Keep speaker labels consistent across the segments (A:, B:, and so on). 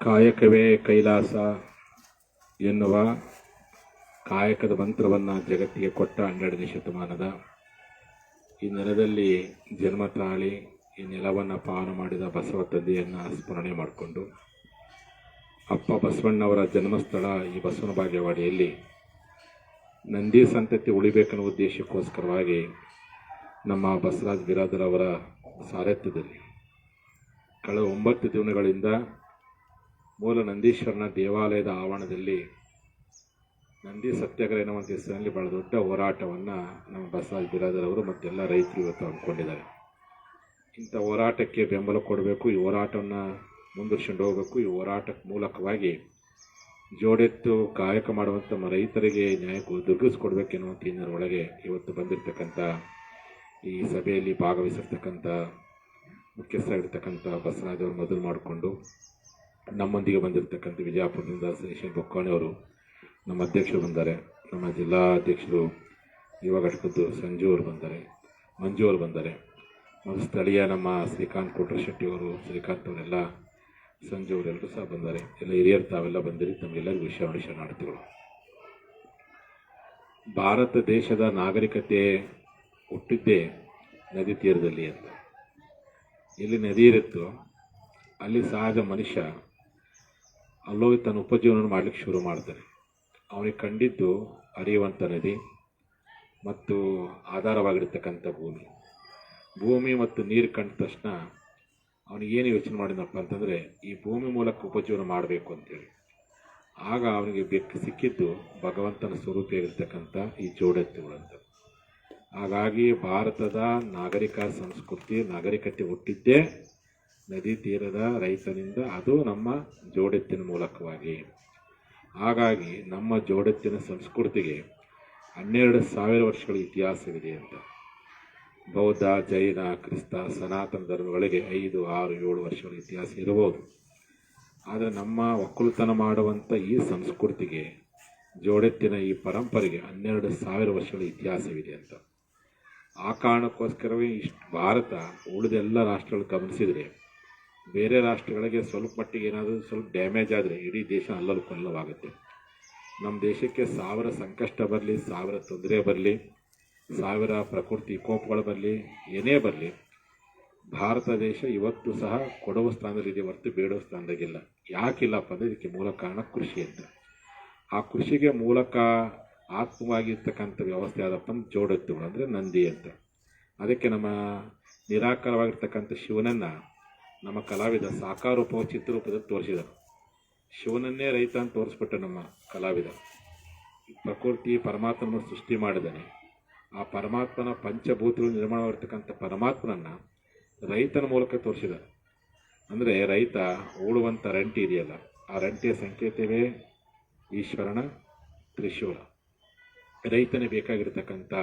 A: ಕಾಯಕವೇ ಕೈಲಾಸ ಎನ್ನುವ ಕಾಯಕದ ಮಂತ್ರವನ್ನು ಜಗತ್ತಿಗೆ ಕೊಟ್ಟ ಹನ್ನೆರಡನೇ ಶತಮಾನದ ಈ ನೆಲದಲ್ಲಿ ಜನ್ಮ ತಾಳಿ, ಈ ನೆಲವನ್ನು ಪಾವನ ಮಾಡಿದ ಬಸವ ತಂದೆಯನ್ನು ಸ್ಮರಣೆ ಮಾಡಿಕೊಂಡು ಅಪ್ಪ ಬಸವಣ್ಣವರ ಜನ್ಮಸ್ಥಳ ಈ ಬಸವನ ಬಾಗೇವಾಡಿಯಲ್ಲಿ ನಂದಿ ಸಂತತಿ ಉಳಿಬೇಕನ್ನೋ ಉದ್ದೇಶಕ್ಕೋಸ್ಕರವಾಗಿ ನಮ್ಮ ಬಸವರಾಜ್ ಬಿರಾದರ್ ಅವರ ಸಾರಥ್ಯದಲ್ಲಿ ಕಳೆದ ಒಂಬತ್ತು ದಿನಗಳಿಂದ ಮೂಲ ನಂದೀಶ್ವರನ ದೇವಾಲಯದ ಆವರಣದಲ್ಲಿ ನಂದಿ ಸತ್ಯಾಗ್ರಹ ಎನ್ನುವಂಥ ಹೆಸರಿನಲ್ಲಿ ಬಹಳ ದೊಡ್ಡ ಹೋರಾಟವನ್ನು ನಮ್ಮ ಬಸವರಾಜ್ ಬಿರಾದರವರು ಮತ್ತೆಲ್ಲ ರೈತರು ಇವತ್ತು ಅಂದ್ಕೊಂಡಿದ್ದಾರೆ ಇಂಥ ಹೋರಾಟಕ್ಕೆ ಬೆಂಬಲ ಕೊಡಬೇಕು, ಈ ಹೋರಾಟವನ್ನು ಮುಂದುವರ್ಸ್ಕೊಂಡು ಹೋಗಬೇಕು, ಈ ಹೋರಾಟ ಮೂಲಕವಾಗಿ ಜೋಡೆತ್ತು ಕಾಯಕ ಮಾಡುವಂಥ ನಮ್ಮ ರೈತರಿಗೆ ನ್ಯಾಯ ಹಿನ್ನೆಲೆ ಒಳಗೆ ಇವತ್ತು ಬಂದಿರತಕ್ಕಂಥ ಈ ಸಭೆಯಲ್ಲಿ ಭಾಗವಹಿಸಿರ್ತಕ್ಕಂಥ ಮುಖ್ಯಸ್ಥರಾಗಿರ್ತಕ್ಕಂಥ ಬಸವರಾಜ್ ಅವರು ಮೊದಲು ಮಾಡಿಕೊಂಡು ನಮ್ಮೊಂದಿಗೆ ಬಂದಿರತಕ್ಕಂಥ ವಿಜಯಪುರದಿಂದ ಶ್ರೀ ಬೊಕ್ಕಾಣಿ ಅವರು ನಮ್ಮ ಅಧ್ಯಕ್ಷರು ಬಂದಾರೆ. ನಮ್ಮ ಜಿಲ್ಲಾ ಅಧ್ಯಕ್ಷರು ಯುವ ಘಟಕದ್ದು ಸಂಜು ಅವರು ಬಂದಾರೆ, ಮಂಜು ಅವರು ಬಂದ್ದಾರೆ ಮತ್ತು ಸ್ಥಳೀಯ ನಮ್ಮ ಶ್ರೀಕಾಂತ್ ಕೋಟ್ರ ಅವರು, ಶ್ರೀಕಾಂತ್ ಅವರೆಲ್ಲ, ಸಂಜು ಅವರೆಲ್ಲರೂ ಸಹ ಬಂದಾರೆ. ಎಲ್ಲ ಹಿರಿಯರು ತಾವೆಲ್ಲ ಬಂದಿರಿ, ತಮಗೆಲ್ಲರಿಗೂ ವಿಷಯ ವಿಷಯ ಶರಣಾರ್ಥಿಗಳು ಭಾರತ ದೇಶದ ನಾಗರಿಕತೆ ಹುಟ್ಟಿದ್ದೇ ನದಿ ತೀರದಲ್ಲಿ ಅಂತ. ಎಲ್ಲಿ ನದಿ ಇರುತ್ತೋ, ಅಲ್ಲಿ ಸಹಜ ಮನುಷ್ಯ ಅಲ್ಲೋಗಿ ತನ್ನ ಉಪಜೀವನ ಮಾಡಲಿಕ್ಕೆ ಶುರು ಮಾಡ್ತಾನೆ. ಅವನಿಗೆ ಕಂಡಿದ್ದು ಹರಿಯುವಂಥ ನದಿ ಮತ್ತು ಆಧಾರವಾಗಿರ್ತಕ್ಕಂಥ ಭೂಮಿ. ಭೂಮಿ ಮತ್ತು ನೀರು ಕಂಡ ತಕ್ಷಣ ಅವನಿಗೇನು ಯೋಚನೆ ಮಾಡಿದಪ್ಪ ಅಂತಂದರೆ, ಈ ಭೂಮಿ ಮೂಲಕ ಉಪಜೀವನ ಮಾಡಬೇಕು ಅಂತೇಳಿ. ಆಗ ಅವನಿಗೆ ಬೆಕ್ಕು ಸಿಕ್ಕಿದ್ದು ಭಗವಂತನ ಸ್ವರೂಪ ಸ್ವರೂಪಿಯಾಗಿರ್ತಕ್ಕಂಥ ಈ ಜೋಡೆತ್ತುಗಳಂತ ಹಾಗಾಗಿ ಭಾರತದ ನಾಗರಿಕ ಸಂಸ್ಕೃತಿ, ನಾಗರಿಕತೆ ಹುಟ್ಟಿದ್ದೇ ನದಿ ತೀರದ ರೈತನಿಂದ ಅದು ನಮ್ಮ ಜೋಡೆತ್ತಿನ ಮೂಲಕವಾಗಿ. ಹಾಗಾಗಿ ನಮ್ಮ ಜೋಡೆತ್ತಿನ ಸಂಸ್ಕೃತಿಗೆ ಹನ್ನೆರಡು ಸಾವಿರ ವರ್ಷಗಳ ಇತಿಹಾಸವಿದೆ ಅಂತ. ಬೌದ್ಧ, ಜೈನ, ಕ್ರಿಸ್ತ, ಸನಾತನ ಧರ್ಮಗಳಿಗೆ ಐದು, ಆರು, ಏಳು ವರ್ಷಗಳ ಇತಿಹಾಸ ಇರಬಹುದು. ಆದರೆ ನಮ್ಮ ಒಕ್ಕಲುತನ ಮಾಡುವಂಥ ಈ ಸಂಸ್ಕೃತಿಗೆ, ಜೋಡೆತ್ತಿನ ಈ ಪರಂಪರೆಗೆ ಹನ್ನೆರಡು ಸಾವಿರ ವರ್ಷಗಳ ಇತಿಹಾಸವಿದೆ ಅಂತ. ಆ ಕಾರಣಕ್ಕೋಸ್ಕರವೇ ಇಷ್ಟು ಭಾರತ ಉಳಿದೆಲ್ಲ ರಾಷ್ಟ್ರಗಳು ಗಮನಿಸಿದರೆ ಬೇರೆ ರಾಷ್ಟ್ರಗಳಿಗೆ ಸ್ವಲ್ಪ ಮಟ್ಟಿಗೆ ಏನಾದರೂ ಸ್ವಲ್ಪ ಡ್ಯಾಮೇಜ್ ಆದರೆ ಇಡೀ ದೇಶ ಅಲ್ಲಲು ಕೊಲ್ಲವಾಗುತ್ತೆ. ನಮ್ಮ ದೇಶಕ್ಕೆ ಸಾವಿರ ಸಂಕಷ್ಟ ಬರಲಿ, ಸಾವಿರ ತೊಂದರೆ ಬರಲಿ, ಸಾವಿರ ಪ್ರಕೃತಿ ಕೋಪಗಳು ಬರಲಿ, ಏನೇ ಬರಲಿ, ಭಾರತ ದೇಶ ಇವತ್ತು ಸಹ ಕೊಡುವ ಸ್ಥಾನದಲ್ಲಿದೆ ಹೊರತು ಬೇಡುವ ಸ್ಥಾನದಾಗಿಲ್ಲ. ಯಾಕಿಲ್ಲಪ್ಪ ಅಂದರೆ ಇದಕ್ಕೆ ಮೂಲ ಕಾರಣ ಕೃಷಿ ಅಂತ. ಆ ಕೃಷಿಗೆ ಮೂಲಕ ಆತ್ಮವಾಗಿರ್ತಕ್ಕಂಥ ವ್ಯವಸ್ಥೆ ಆದಪ್ಪ ಅಂದ್ರೆ ಜೋಡೆತ್ತುಗಳು ಅಂದರೆ ನಂದಿ ಅಂತ. ಅದಕ್ಕೆ ನಮ್ಮ ನಿರಾಕಾರವಾಗಿರ್ತಕ್ಕಂಥ ಶಿವನನ್ನು ನಮ್ಮ ಕಲಾವಿದ ಸಾಕಾರ ರೂಪ ಚಿತ್ರರೂಪದಲ್ಲಿ ತೋರಿಸಿದರು. ಶಿವನನ್ನೇ ರೈತ ಅಂತ ತೋರಿಸ್ಬಿಟ್ಟ ನಮ್ಮ ಕಲಾವಿದ. ಪ್ರಕೃತಿ ಪರಮಾತ್ಮನ ಸೃಷ್ಟಿ ಮಾಡಿದ್ದಾನೆ ಆ ಪರಮಾತ್ಮನ ಪಂಚಭೂತಗಳು ನಿರ್ಮಾಣವಾಗಿರ್ತಕ್ಕಂಥ ಪರಮಾತ್ಮನನ್ನು ರೈತನ ಮೂಲಕ ತೋರಿಸಿದ ಅಂದರೆ ರೈತ ಓಡುವಂಥ ರಂಟಿ ಇದೆಯಲ್ಲ, ಆ ರಂಟಿಯ ಸಂಕೇತವೇ ಈಶ್ವರನ ತ್ರಿಶೂಲ. ರೈತನೇ ಬೇಕಾಗಿರ್ತಕ್ಕಂಥ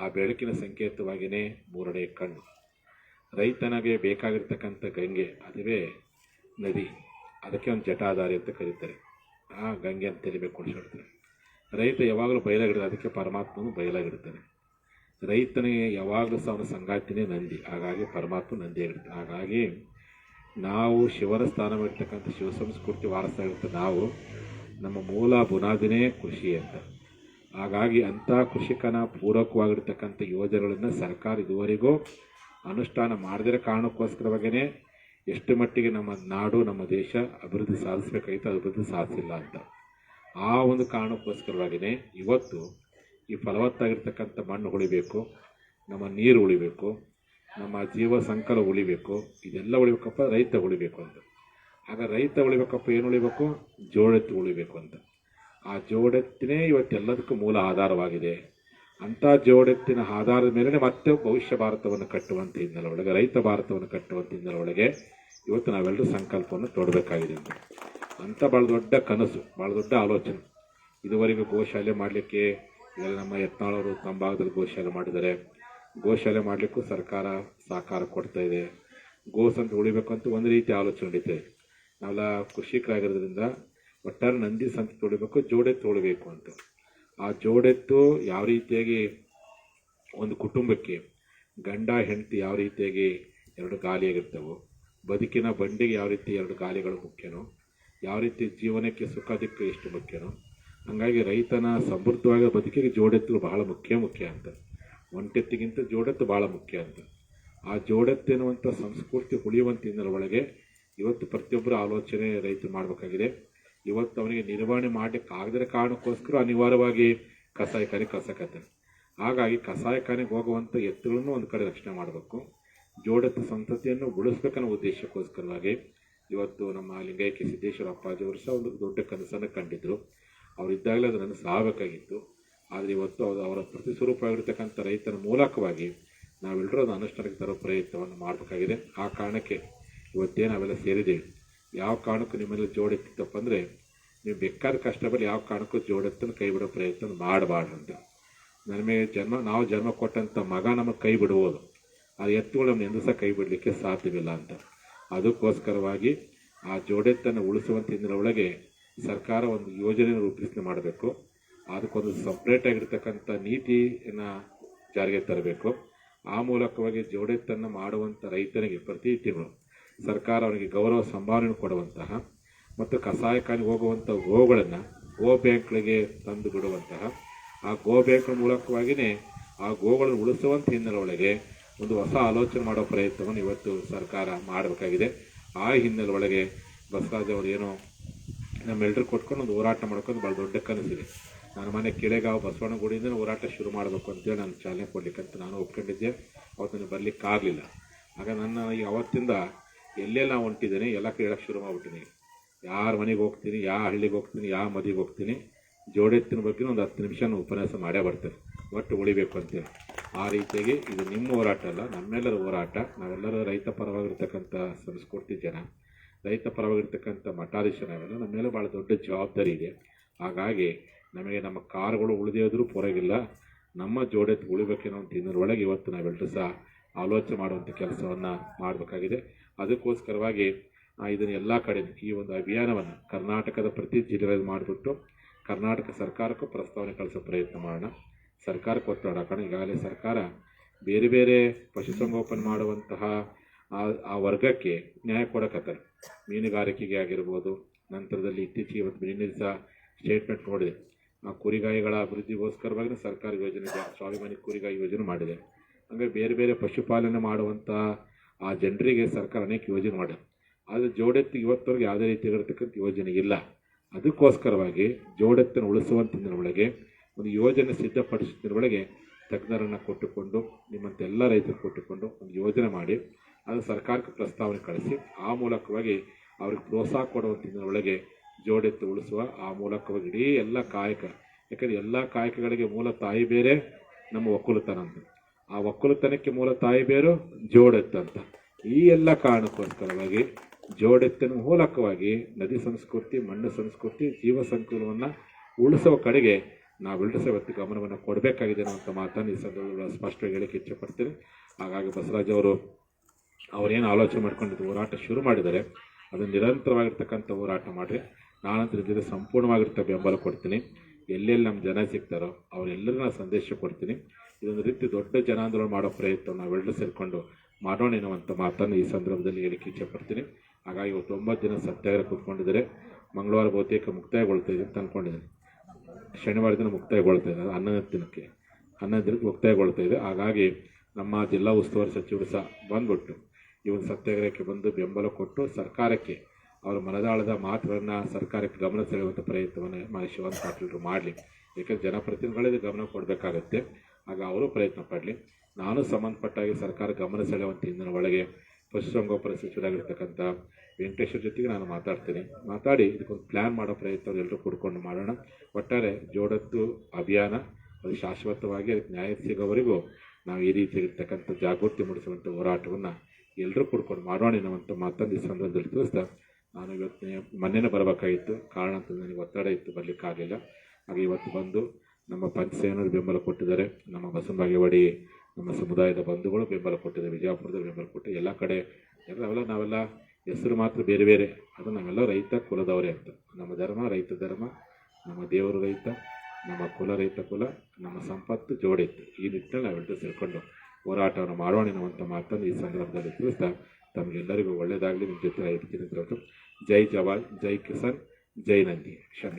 A: ಆ ಬೆಳಕಿನ ಸಂಕೇತವಾಗಿಯೇ ಮೂರನೇ ಕಣ್ಣು. ರೈತನಿಗೆ ಬೇಕಾಗಿರ್ತಕ್ಕಂಥ ಗಂಗೆ ಅದುವೇ ನದಿ. ಅದಕ್ಕೆ ಒಂದು ಜಟಾಧಾರಿ ಅಂತ ಕರೀತಾರೆ. ಆ ಗಂಗೆ ಅಂತ ಕೊಡಿಸಿಡ್ತಾರೆ ರೈತ ಯಾವಾಗಲೂ ಬಯಲಾಗಿಡ್ತಾರೆ ಅದಕ್ಕೆ ಪರಮಾತ್ಮನು ಬಯಲಾಗಿಡ್ತಾನೆ ರೈತನಿಗೆ ಯಾವಾಗಲೂ ಸಹ ಅವನ ಸಂಗಾತಿನೇ ನಂದಿ. ಹಾಗಾಗಿ ಪರಮಾತ್ಮ ನಂದಿಯಾಗಿರ್ತಾನೆ ಹಾಗಾಗಿ ನಾವು ಶಿವರ ಸ್ಥಾನವಿರ್ತಕ್ಕಂಥ ಶಿವ ಸಂಸ್ಕೃತಿ ವಾರಸಾಗಿರ್ತ ನಾವು ನಮ್ಮ ಮೂಲ ಬುನಾದಿನೇ ಕೃಷಿ ಅಂತ. ಹಾಗಾಗಿ ಅಂಥ ಕೃಷಿಕನ ಪೂರಕವಾಗಿರ್ತಕ್ಕಂಥ ಯೋಜನೆಗಳನ್ನು ಸರ್ಕಾರ ಇದುವರೆಗೂ ಅನುಷ್ಠಾನ ಮಾಡದಿರೋ ಕಾರಣಕ್ಕೋಸ್ಕರವಾಗೇ ಎಷ್ಟು ಮಟ್ಟಿಗೆ ನಮ್ಮ ನಾಡು, ನಮ್ಮ ದೇಶ ಅಭಿವೃದ್ಧಿ ಸಾಧಿಸಬೇಕಾಗಿತ್ತು ಅಭಿವೃದ್ಧಿ ಸಾಧಿಸಿಲ್ಲ ಅಂತ. ಆ ಒಂದು ಕಾರಣಕ್ಕೋಸ್ಕರವಾಗಿಯೇ ಇವತ್ತು ಈ ಫಲವತ್ತಾಗಿರ್ತಕ್ಕಂಥ ಮಣ್ಣು ಉಳಿಬೇಕು, ನಮ್ಮ ನೀರು ಉಳಿಬೇಕು, ನಮ್ಮ ಜೀವ ಸಂಕಲ ಉಳಿಬೇಕು, ಇದೆಲ್ಲ ಉಳಿಬೇಕಪ್ಪ, ರೈತ ಉಳಿಬೇಕು ಅಂತ. ಆಗ ರೈತ ಉಳಿಬೇಕಪ್ಪ, ಏನು ಉಳಿಬೇಕು? ಜೋಡೆತ್ತು ಉಳಿಬೇಕು ಅಂತ. ಆ ಜೋಡೆತ್ತಿನೇ ಇವತ್ತೆಲ್ಲದಕ್ಕೂ ಮೂಲ ಆಧಾರವಾಗಿದೆ. ಅಂಥ ಜೋಡೆತ್ತಿನ ಆಧಾರದ ಮೇಲೆ ಮತ್ತೆ ಭವಿಷ್ಯ ಭಾರತವನ್ನು ಕಟ್ಟುವಂತ ಹಿನ್ನೆಲೆ ಒಳಗೆ ರೈತ ಭಾರತವನ್ನು ಕಟ್ಟುವಂತ ಹಿನ್ನೆಲೆ ಒಳಗೆ ಇವತ್ತು ನಾವೆಲ್ಲರೂ ಸಂಕಲ್ಪವನ್ನು ತೊಡಬೇಕಾಗಿದೆ ಅಂತ. ಅಂಥ ಭಾಳ ದೊಡ್ಡ ಕನಸು, ಭಾಳ ದೊಡ್ಡ ಆಲೋಚನೆ. ಇದುವರೆಗೂ ಗೋಶಾಲೆ ಮಾಡಲಿಕ್ಕೆ ಈಗ ನಮ್ಮ ಯತ್ನಾಳವರು ತಮ್ಮ ಭಾಗದಲ್ಲಿ ಗೋಶಾಲೆ ಮಾಡಿದ್ದಾರೆ. ಗೋಶಾಲೆ ಮಾಡಲಿಕ್ಕೂ ಸರ್ಕಾರ ಸಹಕಾರ ಕೊಡ್ತಾ ಇದೆ. ಗೋಸಂತ ಉಳಿಬೇಕು ಅಂತ ಒಂದು ರೀತಿ ಆಲೋಚನೆ ನಡೀತದೆ ನಾವೆಲ್ಲ ಕೃಷಿಕರಾಗಿರೋದ್ರಿಂದ ಒಟ್ಟಾರೆ ನಂದಿ ಸಂತ ತೊಳಿಬೇಕು, ಜೋಡೆ ತೊಳಿಬೇಕು ಅಂತ. ಆ ಜೋಡೆತ್ತು ಯಾವ ರೀತಿಯಾಗಿ ಒಂದು ಕುಟುಂಬಕ್ಕೆ ಗಂಡ, ಹೆಂಡತಿ ಯಾವ ರೀತಿಯಾಗಿ ಎರಡು ಗಾಲಿಯಾಗಿರ್ತವೋ ಬದುಕಿನ ಬಂಡಿಗೆ ಯಾವ ರೀತಿ ಎರಡು ಗಾಲಿಗಳು ಮುಖ್ಯನೋ, ಯಾವ ರೀತಿ ಜೀವನಕ್ಕೆ ಸುಖ ದಿಕ್ಕು ಎಷ್ಟು ಮುಖ್ಯನೋ, ಹಾಗಾಗಿ ರೈತನ ಸಮೃದ್ಧವಾದ ಬದುಕಿಗೆ ಜೋಡೆತ್ತು ಬಹಳ ಮುಖ್ಯ ಮುಖ್ಯ ಅಂತ. ಒಂಟೆತ್ತಿಗಿಂತ ಜೋಡೆತ್ತು ಭಾಳ ಮುಖ್ಯ ಅಂತ. ಆ ಜೋಡೆತ್ತೆನ್ನುವಂಥ ಸಂಸ್ಕೃತಿ ಉಳಿಯುವಂಥ ಹಿನ್ನೆಲೆ ಇವತ್ತು ಪ್ರತಿಯೊಬ್ಬರ ಆಲೋಚನೆ ರೈತರು ಮಾಡಬೇಕಾಗಿದೆ. ಇವತ್ತು ಅವನಿಗೆ ನಿರ್ವಹಣೆ ಮಾಡಲಿಕ್ಕೆ ಆಗದಿರೋ ಕಾರಣಕ್ಕೋಸ್ಕರ ಅನಿವಾರ್ಯವಾಗಿ ಕಸಾಯಿಖಾನೆ ಕಳ್ಸಕತ್ತಾನೆ ಹಾಗಾಗಿ ಕಸಾಯಿಖಾನೆಗೆ ಹೋಗುವಂಥ ಎತ್ತುಗಳನ್ನು ಒಂದು ಕಡೆ ರಕ್ಷಣೆ ಮಾಡಬೇಕು. ಜೋಡತ್ತ ಸಂತತಿಯನ್ನು ಉಳಿಸ್ಬೇಕನ್ನೋ ಉದ್ದೇಶಕ್ಕೋಸ್ಕರವಾಗಿ ಇವತ್ತು ನಮ್ಮ ಲಿಂಗೈಕ್ಯ ಸಿದ್ದೇಶ್ವರ ಅಪ್ಪಾಜಿಯವರು ಸಹ ಒಂದು ದೊಡ್ಡ ಕನಸನ್ನು ಕಂಡಿದ್ದರು ಅವರಿದ್ದಾಗಲೇ ಅದು ನನಗೆ ಸಾಗಬೇಕಾಗಿತ್ತು ಆದರೆ ಇವತ್ತು ಅದು ಅವರ ಪ್ರತಿಸ್ವರೂಪವಾಗಿರ್ತಕ್ಕಂಥ ರೈತನ ಮೂಲಕವಾಗಿ ನಾವೆಲ್ಲರೂ ಅದು ಅನುಷ್ಠಾನಕ್ಕೆ ತರೋ ಪ್ರಯತ್ನವನ್ನು ಮಾಡಬೇಕಾಗಿದೆ. ಆ ಕಾರಣಕ್ಕೆ ಇವತ್ತೇ ನಾವೆಲ್ಲ ಸೇರಿದ್ದೇವೆ. ಯಾವ ಕಾರಣಕ್ಕೂ ನಿಮ್ಮಲ್ಲಿ ಜೋಡೆತ್ತಿತ್ತಪ್ಪ ಅಂದರೆ ನೀವು ಬೇಕಾದ ಕಷ್ಟ ಬರಲಿ ಯಾವ ಕಾರಣಕ್ಕೂ ಜೋಡೆತ್ತನ್ನು ಕೈ ಬಿಡೋ ಪ್ರಯತ್ನ ಮಾಡಬಾರ್ದು ಅಂತ. ನಮಗೆ ಜನ್ಮ, ನಾವು ಜನ್ಮ ಕೊಟ್ಟಂಥ ಮಗ ನಮಗೆ ಕೈ ಬಿಡುವುದು. ಆ ಎತ್ತುಗಳು ನಮ್ಮ ಸಹ ಕೈ ಬಿಡಲಿಕ್ಕೆ ಸಾಧ್ಯವಿಲ್ಲ ಅಂತ. ಅದಕ್ಕೋಸ್ಕರವಾಗಿ ಆ ಜೋಡೆತ್ತನ್ನು ಉಳಿಸುವಂತ ಒಳಗೆ ಸರ್ಕಾರ ಒಂದು ಯೋಜನೆ ರೂಪಿಸಿ ಮಾಡಬೇಕು. ಅದಕ್ಕೊಂದು ಸಪ್ರೇಟ್ ಆಗಿರ್ತಕ್ಕಂಥ ನೀತಿಯನ್ನು ಜಾರಿಗೆ ತರಬೇಕು. ಆ ಮೂಲಕವಾಗಿ ಜೋಡೆತ್ತನ್ನು ಮಾಡುವಂಥ ರೈತನಿಗೆ ಪ್ರತಿ ತಿಂಗಳು ಸರ್ಕಾರ ಅವರಿಗೆ ಗೌರವ ಸಂಭಾವನೆ ಕೊಡುವಂತಹ ಮತ್ತು ಕಸಾಯಕಾನಿ ಹೋಗುವಂಥ ಗೋಗಳನ್ನು ಗೋ ಬ್ಯಾಂಕ್ಗಳಿಗೆ ತಂದು ಬಿಡುವಂತಹ ಆ ಗೋ ಬ್ಯಾಂಕ್ ಮೂಲಕವಾಗಿಯೇ ಆ ಗೋಗಳನ್ನು ಉಳಿಸುವಂಥ ಹಿನ್ನೆಲೆ ಒಳಗೆ ಒಂದು ಹೊಸ ಆಲೋಚನೆ ಮಾಡೋ ಪ್ರಯತ್ನವನ್ನು ಇವತ್ತು ಸರ್ಕಾರ ಮಾಡಬೇಕಾಗಿದೆ. ಆ ಹಿನ್ನೆಲೆ ಒಳಗೆ ಬಸವರಾಜ್ ಅವರು ಏನೋ ನಮ್ಮೆಲ್ಲರೂ ಕೊಟ್ಕೊಂಡು ಒಂದು ಹೋರಾಟ ಮಾಡ್ಕೊಂಡು ಭಾಳ ದೊಡ್ಡ ಕನಸಿದೆ. ನಾನು ಮನೆ ಕೆಳೆಗಾವ್ ಬಸವಣ್ಣಗುಡಿಯಿಂದ ಹೋರಾಟ ಶುರು ಮಾಡಬೇಕು ಅಂತೇಳಿ ನಾನು ಚಾಲನೆ ಕೊಡಲಿಕ್ಕಂತ ನಾನು ಒಪ್ಕೊಂಡಿದ್ದೆ. ಅವತ್ತು ನನಗೆ ಬರಲಿಕ್ಕಾಗಲಿಲ್ಲ. ಆಗ ನನ್ನ ಈ ಅವತ್ತಿಂದ ಎಲ್ಲೆಲ್ಲ ಹೊಂಟಿದ್ದೀನಿ, ಎಲ್ಲ ಕೇಳೋಕ್ಕೆ ಶುರು ಮಾಡ್ಬಿಟ್ಟಿನಿ ಯಾರ ಮನೆಗೆ ಹೋಗ್ತೀನಿ ಯಾವ ಹಳ್ಳಿಗೆ ಹೋಗ್ತೀನಿ ಯಾವ ಮದಿಗೆ ಹೋಗ್ತೀನಿ ಜೋಡೆತ್ತಿನ ಬಗ್ಗೆ ಒಂದು ಹತ್ತು ನಿಮಿಷ ಉಪನ್ಯಾಸ ಮಾಡೇ ಬರ್ತೇನೆ. ಒಟ್ಟು ಉಳಿಬೇಕು ಅಂತೇಳಿ ಆ ರೀತಿಯಾಗಿ ಇದು ನಿಮ್ಮ ಹೋರಾಟ ಅಲ್ಲ, ನಮ್ಮೆಲ್ಲರ ಹೋರಾಟ. ನಾವೆಲ್ಲರೂ ರೈತ ಪರವಾಗಿರ್ತಕ್ಕಂಥ ಸಂಸ್ಕೃತಿ ಜನ, ರೈತ ಪರವಾಗಿರ್ತಕ್ಕಂಥ ಮಠಾಧೀಶ ನಾವೆಲ್ಲ. ನಮ್ಮ ಮೇಲೆ ಭಾಳ ದೊಡ್ಡ ಜವಾಬ್ದಾರಿ ಇದೆ. ಹಾಗಾಗಿ ನಮಗೆ ನಮ್ಮ ಕಾರುಗಳು ಉಳಿದೇ ಹೋದ್ರೂ ಪರವಾಗಿಲ್ಲ. ನಮ್ಮ ಜೋಡೆತ್ತು ಉಳಿಬೇಕೇನೋ ಅಂತ ತಿನ್ನರೊಳಗೆ ಇವತ್ತು ನಾವೆಲ್ಲರೂ ಸಹ ಆಲೋಚನೆ ಮಾಡುವಂಥ ಕೆಲಸವನ್ನು ಮಾಡಬೇಕಾಗಿದೆ. ಅದಕ್ಕೋಸ್ಕರವಾಗಿ ಇದನ್ನು ಎಲ್ಲ ಕಡೆ ಈ ಒಂದು ಅಭಿಯಾನವನ್ನು ಕರ್ನಾಟಕದ ಪ್ರತಿ ಜಿಲ್ಲೆಗಳಲ್ಲಿ ಮಾಡಿಬಿಟ್ಟು ಕರ್ನಾಟಕ ಸರ್ಕಾರಕ್ಕೂ ಪ್ರಸ್ತಾವನೆ ಕಳಿಸೋ ಪ್ರಯತ್ನ ಮಾಡೋಣ. ಸರ್ಕಾರಕ್ಕೆ ಒತ್ತಡ ಹಾಕೋಣ ಈಗಾಗಲೇ ಸರ್ಕಾರ ಬೇರೆ ಬೇರೆ ಪಶುಸಂಗೋಪನೆ ಮಾಡುವಂತಹ ಆ ವರ್ಗಕ್ಕೆ ನ್ಯಾಯ ಕೊಡಕತ್ತಾರೆ ಮೀನುಗಾರಿಕೆಗೆ ಆಗಿರ್ಬೋದು, ನಂತರದಲ್ಲಿ ಇತ್ತೀಚೆಗೆ ಇವತ್ತು ನಿನ್ನೆ ದಿವಸ ಸ್ಟೇಟ್ಮೆಂಟ್ ನೋಡಿದೆ. ಆ ಕುರಿಗಾಯಿಗಳ ಅಭಿವೃದ್ಧಿಗೋಸ್ಕರವಾಗಿ ಸರ್ಕಾರ ಯೋಜನೆ, ಸ್ವಾಭಿಮಾನಿ ಕುರಿಗಾಯಿ ಯೋಜನೆ ಮಾಡಿದೆ. ಹಂಗೆ ಬೇರೆ ಬೇರೆ ಪಶುಪಾಲನೆ ಮಾಡುವಂಥ ಆ ಜನರಿಗೆ ಸರ್ಕಾರ ಅನೇಕ ಯೋಜನೆ ಮಾಡಿದೆ. ಆದರೆ ಜೋಡೆತ್ತಿಗೆ ಇವತ್ತವರೆಗೆ ಯಾವುದೇ ರೀತಿ ಇರತಕ್ಕಂಥ ಯೋಜನೆ ಇಲ್ಲ. ಅದಕ್ಕೋಸ್ಕರವಾಗಿ ಜೋಡೆತ್ತನ್ನು ಉಳಿಸುವಂಥ ಒಳಗೆ, ಒಂದು ಯೋಜನೆ ಸಿದ್ಧಪಡಿಸಿದ್ರೊಳಗೆ ತಜ್ಞರನ್ನು ಕೊಟ್ಟುಕೊಂಡು, ನಿಮ್ಮಂತ ಎಲ್ಲ ರೈತರು ಕೊಟ್ಟುಕೊಂಡು ಒಂದು ಯೋಜನೆ ಮಾಡಿ, ಅದು ಸರ್ಕಾರಕ್ಕೆ ಪ್ರಸ್ತಾವನೆ ಕಳಿಸಿ, ಆ ಮೂಲಕವಾಗಿ ಅವ್ರಿಗೆ ಪ್ರೋತ್ಸಾಹ ಕೊಡುವಂಥ ಒಳಗೆ ಜೋಡೆತ್ತು ಉಳಿಸುವ, ಆ ಮೂಲಕವಾಗಿ ಇಡೀ ಎಲ್ಲ ಕಾಯಕ, ಯಾಕಂದರೆ ಎಲ್ಲ ಕಾಯಕಗಳಿಗೆ ಮೂಲ ತಾಯಿ ಬೇರೆ, ನಮ್ಮ ಒಕ್ಕಲುತನ ಅಂತ. ಆ ಒಕ್ಕಲುತನಕ್ಕೆ ಮೂಲ ತಾಯಿ ಬೇರು ಜೋಡೆತ್ತಂತ ಈ ಎಲ್ಲ ಕಾರಣಕ್ಕೋಸ್ಕರವಾಗಿ ಜೋಡೆತ್ತಿನ ಮೂಲಕವಾಗಿ ನದಿ ಸಂಸ್ಕೃತಿ, ಮಣ್ಣು ಸಂಸ್ಕೃತಿ, ಜೀವ ಸಂಕುಲವನ್ನು ಉಳಿಸುವ ಕಡೆಗೆ ನಾವೆಲ್ಲರೂ ಸಹ ಗಮನವನ್ನು ಕೊಡಬೇಕಾಗಿದೆ ಅನ್ನುವಂಥ ಮಾತನ್ನು ಈ ಸಂದರ್ಭದಲ್ಲಿ ಸ್ಪಷ್ಟವಾಗಿ ಹೇಳಕ್ಕೆ ಇಚ್ಛೆಪಡ್ತೀನಿ. ಹಾಗಾಗಿ ಬಸವರಾಜ್ ಅವರು ಅವರೇನು ಆಲೋಚನೆ ಮಾಡ್ಕೊಂಡಿದ್ದು ಹೋರಾಟ ಶುರು ಮಾಡಿದ್ದಾರೆ. ಅದು ನಿರಂತರವಾಗಿರ್ತಕ್ಕಂಥ ಹೋರಾಟ ಮಾಡಿರಿ. ನಾನಂತರ ಇದಕ್ಕೆ ಸಂಪೂರ್ಣವಾಗಿರ್ತ ಬೆಂಬಲ ಕೊಡ್ತೀನಿ. ಎಲ್ಲೆಲ್ಲಿ ನಮ್ಮ ಜನ ಸಿಗ್ತಾರೋ ಅವರೆಲ್ಲರೂ ನಾನು ಸಂದೇಶ ಕೊಡ್ತೀನಿ. ಇದೊಂದು ರೀತಿ ದೊಡ್ಡ ಜನಾಂದೋಲನ ಮಾಡೋ ಪ್ರಯತ್ನ ನಾವೆಲ್ಲರೂ ಸೇರಿಕೊಂಡು ಮಾಡೋಣ ಎನ್ನುವಂಥ ಮಾತನ್ನು ಈ ಸಂದರ್ಭದಲ್ಲಿ ಹೇಳಿಕ್ಕೆ ಇಚ್ಛೆಪಡ್ತೀನಿ. ಹಾಗಾಗಿ ಇವತ್ತು ಒಂಬತ್ತು ದಿನ ಸತ್ಯಾಗ್ರಹ ಕೂತ್ಕೊಂಡಿದ್ದಾರೆ. ಮಂಗಳವಾರ ಬಹುತೇಕ ಮುಕ್ತಾಯಗೊಳ್ತಾ ಇದೆ ಅಂತ ಅಂದ್ಕೊಂಡಿದ್ದೀನಿ ಶನಿವಾರ ದಿನ ಮುಕ್ತಾಯಗೊಳ್ತಾ ಇದೆ ಹನ್ನೊಂದು ದಿನಕ್ಕೆ. ಹನ್ನೊಂದು ದಿನಕ್ಕೆ ಮುಕ್ತಾಯಗೊಳ್ತಾ ಇದೆ. ಹಾಗಾಗಿ ನಮ್ಮ ಜಿಲ್ಲಾ ಉಸ್ತುವಾರಿ ಸಚಿವರು ಸಹ ಬಂದ್ಬಿಟ್ಟು ಒಂದು ಸತ್ಯಾಗ್ರಹಕ್ಕೆ ಬಂದು ಬೆಂಬಲ ಕೊಟ್ಟು ಸರ್ಕಾರಕ್ಕೆ ಅವರ ಮನದಾಳದ ಮಾತುಗಳನ್ನು ಸರ್ಕಾರಕ್ಕೆ ಗಮನ ಸೆಳೆಯುವಂಥ ಪ್ರಯತ್ನವನ್ನು ಮಾಡಿ ಶಿವನ್ ಪಾಟೀಲರು ಮಾಡಲಿ. ಏಕೆಂದರೆ ಜನಪ್ರತಿನಿಧಿಗಳಿಗೆ ಗಮನ ಕೊಡಬೇಕಾಗತ್ತೆ. ಆಗ ಅವರು ಪ್ರಯತ್ನ ಪಡಲಿ. ನಾನು ಸಂಬಂಧಪಟ್ಟಾಗಿ ಸರ್ಕಾರ ಗಮನ ಸೆಳೆಯುವಂಥ ಇಂದಿನ ಒಳಗೆ ಪಶುಸಂಗೋಪನೆ ಸಚಿವರಾಗಿರ್ತಕ್ಕಂಥ ವೆಂಕಟೇಶ್ವರ ಜೊತೆಗೆ ನಾನು ಮಾತಾಡ್ತೀನಿ. ಮಾತಾಡಿ, ಇದಕ್ಕೊಂದು ಪ್ಲ್ಯಾನ್ ಮಾಡೋ ಪ್ರಯತ್ನ ಎಲ್ಲರೂ ಕೂಡ್ಕೊಂಡು ಮಾಡೋಣ. ಒಟ್ಟಾರೆ ಜೋಡತ್ತು ಅಭಿಯಾನ, ಅದು ಶಾಶ್ವತವಾಗಿ ಅದಕ್ಕೆ ನ್ಯಾಯ ಸಿಗೋವರೆಗೂ ನಾವು ಈ ರೀತಿಯಾಗಿರ್ತಕ್ಕಂಥ ಜಾಗೃತಿ ಮೂಡಿಸುವಂಥ ಹೋರಾಟವನ್ನು ಎಲ್ಲರೂ ಕೂಡ್ಕೊಂಡು ಮಾಡೋಣ ಎನ್ನುವಂಥ ಮಾತನ್ನು ಈ ಸಂದರ್ಭದಲ್ಲಿ ತಿಳಿಸ್ತಾ ನಾನು ಇವತ್ತು ಮೊನ್ನೆನೇ ಬರಬೇಕಾಗಿತ್ತು. ಕಾರಣ ಅಂತ ನನಗೆ ಒತ್ತಡ ಇತ್ತು, ಬರಲಿಕ್ಕಾಗಲಿಲ್ಲ. ಹಾಗೆ ಇವತ್ತು ಬಂದು ನಮ್ಮ ಪಂಚಸೇನರು ಬೆಂಬಲ ಕೊಟ್ಟಿದ್ದಾರೆ. ನಮ್ಮ ಬಸವನಾಗೇವಾಡಿ ನಮ್ಮ ಸಮುದಾಯದ ಬಂಧುಗಳು ಬೆಂಬಲ ಕೊಟ್ಟಿದ್ದಾರೆ. ವಿಜಯಪುರದ ಬೆಂಬಲ ಕೊಟ್ಟು ಎಲ್ಲ ಕಡೆ ಎಲ್ಲ ನಾವೆಲ್ಲ ಹೆಸರು ಮಾತ್ರ ಬೇರೆ ಬೇರೆ. ಅದು ನಾವೆಲ್ಲ ರೈತ ಕುಲದವರೇ ಅಂತ. ನಮ್ಮ ಧರ್ಮ ರೈತ ಧರ್ಮ, ನಮ್ಮ ದೇವರು ರೈತ, ನಮ್ಮ ಕುಲ ರೈತ ಕುಲ, ನಮ್ಮ ಸಂಪತ್ತು ಜೋಡಿತ್ತು ಈ ನಿಟ್ಟಿನಲ್ಲಿ ನಾವೆಲ್ಲರೂ ಸೇರಿಕೊಂಡು ಹೋರಾಟವನ್ನು ಮಾಡೋಣ ಎನ್ನುವಂಥ ಮಾತನ್ನು ಈ ಸಂದರ್ಭದಲ್ಲಿ ತಿಳಿಸ್ತಾ ತಮಗೆಲ್ಲರಿಗೂ ಒಳ್ಳೆಯದಾಗಲಿ. ನಿಮ್ಮ ಜೊತೆ ಅಂತ ಜೈ ಜವಾನ್, ಜೈ ಕಿಸಾನ್, ಜೈ ನಂದಿ. ಶಮಿ